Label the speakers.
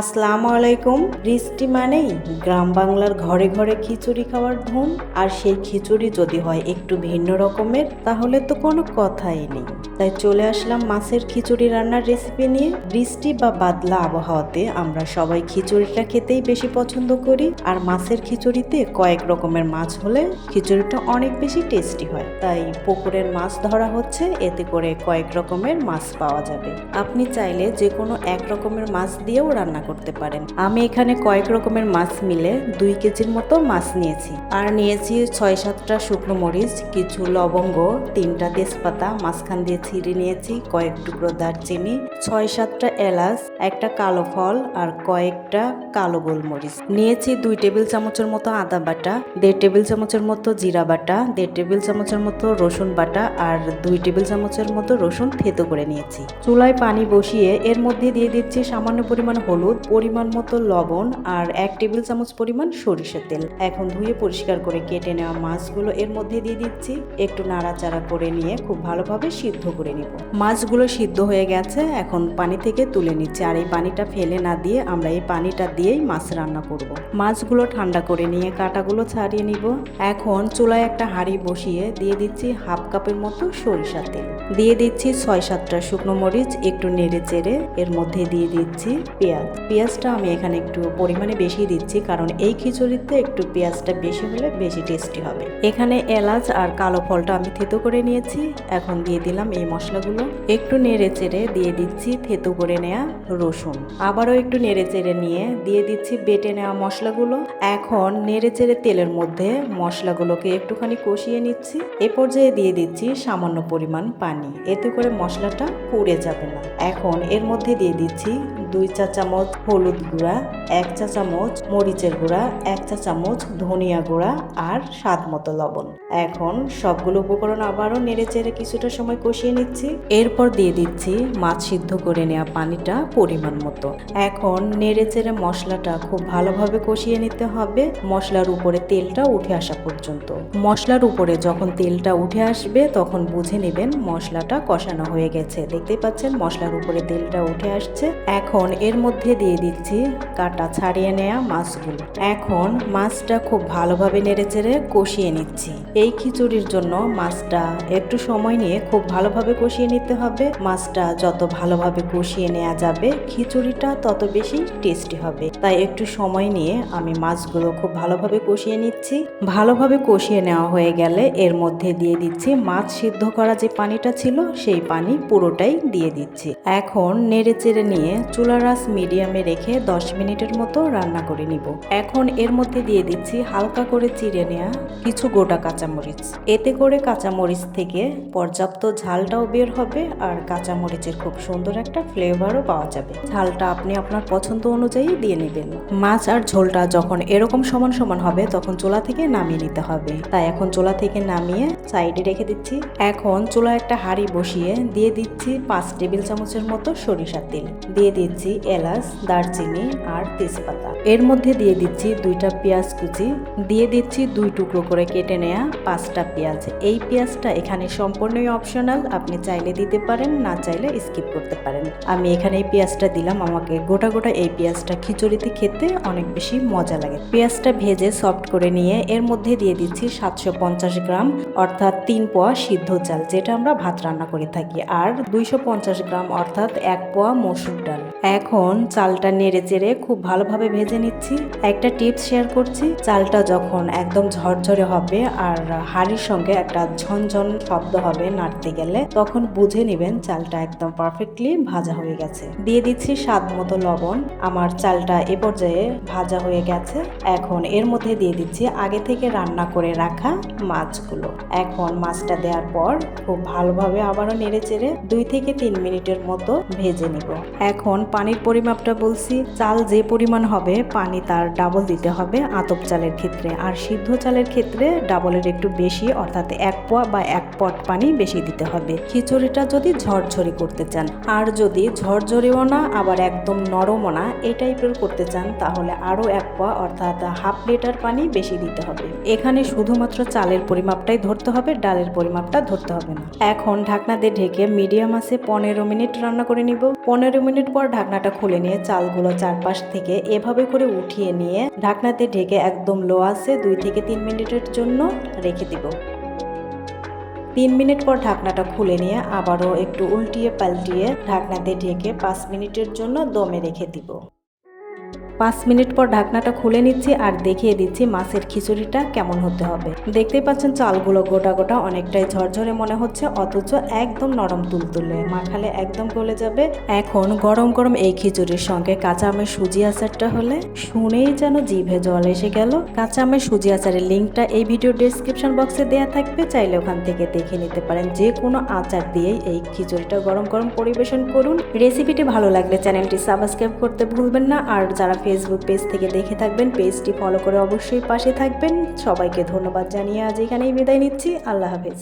Speaker 1: আসসালামু আলাইকুম। বৃষ্টি মানেই গ্রাম বাংলার ঘরে ঘরে খিচুড়ি খাওয়ার ধুম আর সেই খিচুড়ি যদি হয় একটু ভিন্ন রকমের, তাহলে তো কোনো কথাই নেই। তাই চলে আসলাম মাছের খিচুড়ি রান্নার রেসিপি নিয়ে। বৃষ্টি বা বাদলা আবহাওয়াতে আমরা সবাই খিচুড়িটা খেতেই বেশি পছন্দ করি। আর মাছের খিচুড়িতে কয়েক রকমের মাছ হলে খিচুড়িটা অনেক বেশি টেস্টি হয়। তাই পুকুরের মাছ ধরা হচ্ছে, এতে করে কয়েক রকমের মাছ পাওয়া যাবে। আপনি চাইলে যে কোনো এক রকমের মাছ দিয়েও রান্না করতে পারেন। আমি এখানে কয়েক রকমের মাছ মিলে দুই কেজির মতো মাছ নিয়েছি। আর নিয়েছি ছয় সাতটা শুকনো মরিচ, কিছু লবঙ্গ, তিনটা তেজপাতা, মাঝখান দিয়ে ছিঁড়ে নিয়েছি কয়েক টুকরো দারচিনি, ছয় সাতটা এলাচ, একটা কালো ফল আর কয়েকটা কালো গোলমরিচ। নিয়েছি দুই টেবিল চামচের মতো আদা বাটা, দেড় টেবিল চামচের মতো জিরা বাটা, দেড় টেবিল চামচের মতো রসুন বাটা আর দুই টেবিল চামচের মতো রসুন থেতো করে নিয়েছি। চুলায় পানি বসিয়ে এর মধ্যে দিয়ে দিচ্ছি সামান্য পরিমাণ হলুদ পরিমাণ মতো লবণ আর এক টেবিল চামচ পরিমাণ সরিষার তেল। এখন ধুয়ে পরিষ্কার করে কেটে নেওয়া মাছগুলো এর মধ্যে দিয়ে দিচ্ছি। একটু নাড়াচাড়া করে নিয়ে খুব ভালোভাবে সিদ্ধ করে নিব। মাছগুলো সিদ্ধ হয়ে গেছে। এখন পানি থেকে তুলে নিচ্ছি। আর এই পানিটা ফেলে না দিয়ে আমরা এই পানিটা দিয়েই মাছ রান্না করব। মাছগুলো ঠান্ডা করে নিয়ে কাটাগুলো ছাড়িয়ে নিব। এখন চুলায় একটা হাঁড়ি বসিয়ে দিয়ে দিচ্ছি হাফ কাপের মতো সরিষা তেল। দিয়ে দিচ্ছি ছয় সাতটা শুকনো মরিচ, একটু নেড়ে চেড়ে এর মধ্যে দিয়ে দিচ্ছি পেঁয়াজ। পেঁয়াজটা আমি এখানে একটু পরিমাণে বেশি দিচ্ছি, কারণ এই খিচুড়িতে একটু পেঁয়াজটা বেশি হলে বেশি টেস্টি হবে। এখানে এলাচ আর কালো ফলটা আমি থেতো করে নিয়েছি, এখন দিয়ে দিলাম এই মশলাগুলো। একটু নেড়ে চেড়ে দিয়ে দিচ্ছি থেতো করে নেওয়া রসুন। আবারও একটু নেড়ে চেড়ে নিয়ে দিয়ে দিচ্ছি বেটে নেওয়া মশলাগুলো। এখন নেড়ে চেড়ে তেলের মধ্যে মশলাগুলোকে একটুখানি কষিয়ে নিচ্ছি। এ পর্যায়ে দিয়ে দিচ্ছি সামান্য পরিমাণ পানি। এতে করে মশলাটা পুড়ে যাবে না। এখন এর মধ্যে দিয়ে দিচ্ছি দুই চা চামচ হলুদ গুঁড়া, এক চা চামচ মরিচের গুঁড়া, এক চা চামচ ধনিয়া গুঁড়া আর স্বাদ মতো লবণ। এখন সবগুলো উপকরণ আবারও নেড়ে চেড়ে কিছুটা সময় কষিয়ে নিচ্ছি। এরপর দিয়ে দিচ্ছি মাছ সিদ্ধ করে নেওয়া পানিটা পরিমাণ মতো। এখন নেড়ে চেড়ে মশলাটা খুব ভালোভাবে কষিয়ে নিতে হবে। মশলার উপরে তেলটা উঠে আসা পর্যন্ত। মশলার উপরে যখন তেলটা উঠে আসবে, তখন বুঝে নেবেন মশলাটা কষানো হয়ে গেছে। দেখতে পাচ্ছেন, মশলার উপরে তেলটা উঠে আসছে। এখন এর মধ্যে দিয়ে দিচ্ছি কাটা ছাড়িয়ে নেওয়া মাছগুলো। এখন মাছটা খুব ভালোভাবে নেড়েচেড়ে কষিয়ে নিচ্ছি। এই খিচুড়ির জন্য মাছটা একটু সময় নিয়ে খুব ভালোভাবে কষিয়ে নিতে হবে। মাছটা যত ভালোভাবে কষিয়ে নেওয়া যাবে, খিচুড়িটা তত বেশি টেস্টি হবে। তাই একটু সময় নিয়ে আমি মাছগুলো খুব ভালোভাবে কষিয়ে নিচ্ছি। ভালোভাবে কষিয়ে নেওয়া হয়ে গেলে এর মধ্যে দিয়ে দিচ্ছি মাছ সিদ্ধ করা যে পানিটা ছিল, সেই পানি পুরোটাই দিয়ে দিচ্ছি। এখন নেড়ে চেড়ে নিয়ে চুলার মিডিয়ামে রেখে 10 মিনিটের মতো রান্না করে নিব। এখন এর মধ্যে দিয়ে দিচ্ছি হালকা করে চিড়ে নেওয়া কিছু গোটা কাঁচামরিচ। এতে করে কাঁচামরিচ থেকে পর্যাপ্ত ঝালটাও বের হবে আর কাঁচামরিচের খুব সুন্দর একটা ফ্লেভারও পাওয়া যাবে। ঝালটা আপনি আপনার পছন্দ অনুযায়ী দিয়ে নেবেন। মাছ আর ঝোলটা যখন এরকম সমান সমান হবে, তখন চুলা থেকে নামিয়ে নিতে হবে। তাই এখন চুলা থেকে নামিয়ে সাইডে রেখে দিচ্ছি। এখন চুলা একটা হাঁড়ি বসিয়ে দিয়ে দিচ্ছি পাঁচ টেবিল চামচের মতো সরিষার তেল। দিয়ে দিচ্ছি এলাচ, দারচিনি আর তেজপাতা। এর মধ্যে দিয়ে দিচ্ছি দুইটা পেঁয়াজ কুচি। দিয়ে দিচ্ছি দুই টুকরো করে কেটে নেওয়া পাঁচটা পেঁয়াজ। এই পেঁয়াজটা এখানে সম্পূর্ণই অপশনাল আপনি চাইলে দিতে পারেন, না চাইলে স্কিপ করতে পারেন। আমি এখানে এই পেঁয়াজটা দিলাম, আমাকে গোটা গোটা এই পেঁয়াজটা খিচুড়িতে খেতে অনেক বেশি মজা লাগে। পেঁয়াজটা ভেজে সফট করে নিয়ে এর মধ্যে দিয়ে দিচ্ছি সাতশো পঞ্চাশ গ্রাম, অর্থাৎ তিন পোয়া সিদ্ধ চাল, যেটা আমরা ভাত রান্না করে থাকি। আর দুইশো পঞ্চাশ গ্রাম, অর্থাৎ এক পোয়া মসুর ডাল। এখন চালটা নেড়ে চেড়ে খুব ভালোভাবে ভেজে নিচ্ছি। একটা টিপস শেয়ার করছি, চালটা যখন একদম ঝরঝরে হবে আর হাড়ির সঙ্গে একটা ঝনঝন শব্দ হবে নাড়তে গেলে, তখন বুঝে নেবেন চালটা একদম পারফেক্টলি ভাজা হয়ে গেছে। দিয়ে দিচ্ছি স্বাদ মতো লবণ। আমার চালটা এ পর্যায়ে ভাজা হয়ে গেছে। এখন এর মধ্যে দিয়ে দিচ্ছি আগে থেকে রান্না করে রাখা মাছগুলো। এখন মাছটা দেওয়ার পর খুব ভালোভাবে আবারও নেড়ে চেড়ে দুই থেকে তিন মিনিটের মতো ভেজে নিব। এখন পানির পরিমাপটা বলছি, চাল যে পরিমাণ হবে, পানি তার ডাবল দিতে হবে আতপ চালের ক্ষেত্রে। আর সিদ্ধ চালের ক্ষেত্রে ডাবলের একটু বেশি, অর্থাৎ এক পোয়া বা এক পট পানি বেশি দিতে হবে। খিচুড়িটা যদি ঝরঝরি করতে চান, আর যদি ঝরঝরেও না, আবার একদম নরমও না এই টাইপের করতে চান, তাহলে আরও এক পোয়া, অর্থাৎ হাফ লিটার পানি বেশি দিতে হবে। এখানে শুধুমাত্র চালের পরিমাপটাই ধরতে হবে, ডালের পরিমাপটা ধরতে হবে না। এখন ঢাকনা দিয়ে ঢেকে মিডিয়াম আছে পনেরো মিনিট রান্না করে নিব। পনেরো মিনিট পর ঢাকনা ঢাকনাটা খুলে নিয়ে চালগুলো চারপাশ থেকে এভাবে করে উঠিয়ে নিয়ে ঢাকনাতে ঢেকে একদম লো আছে দুই থেকে তিন মিনিটের জন্য রেখে দিব। তিন মিনিট পর ঢাকনাটা খুলে নিয়ে আবারও একটু উল্টিয়ে পাল্টিয়ে ঢাকনাতে ঢেকে পাঁচ মিনিটের জন্য দমে রেখে দিব। পাঁচ মিনিট পর ঢাকনাটা খুলে নিচ্ছি আর দেখিয়ে দিচ্ছি মাছের খিচুড়িটা কেমন হতে হবে। দেখতেই পাচ্ছেন চালগুলো গোটা গোটা অনেকটাই ঝরঝরে মনে হচ্ছে, অথচ একদম নরম তুলতুলে। মাখালে একদম গলে যাবে। এখন গরম গরম এই খিচুড়ির সঙ্গে কাঁচা আমের সুজি আচারটা হলে শুনেই যেন জিভে জল এসে গেল। কাঁচা আমের সুজি আচারের লিঙ্কটা এই ভিডিও ডেসক্রিপশন বক্সে দেওয়া থাকবে। চাইলে ওখান থেকে দেখে নিতে পারেন যে কোনো আচার দিয়েই এই খিচুড়িটা গরম গরম পরিবেশন করুন। রেসিপিটি ভালো লাগলে চ্যানেলটি সাবস্ক্রাইব করতে ভুলবেন না। আর যারা ফেসবুক পেজ থেকে দেখে থাকবেন পেজটি ফলো করে অবশ্যই পাশে থাকবেন। সবাইকে ধন্যবাদ জানিয়ে আজ এখানেই বিদায় নিচ্ছি। আল্লাহ হাফেজ।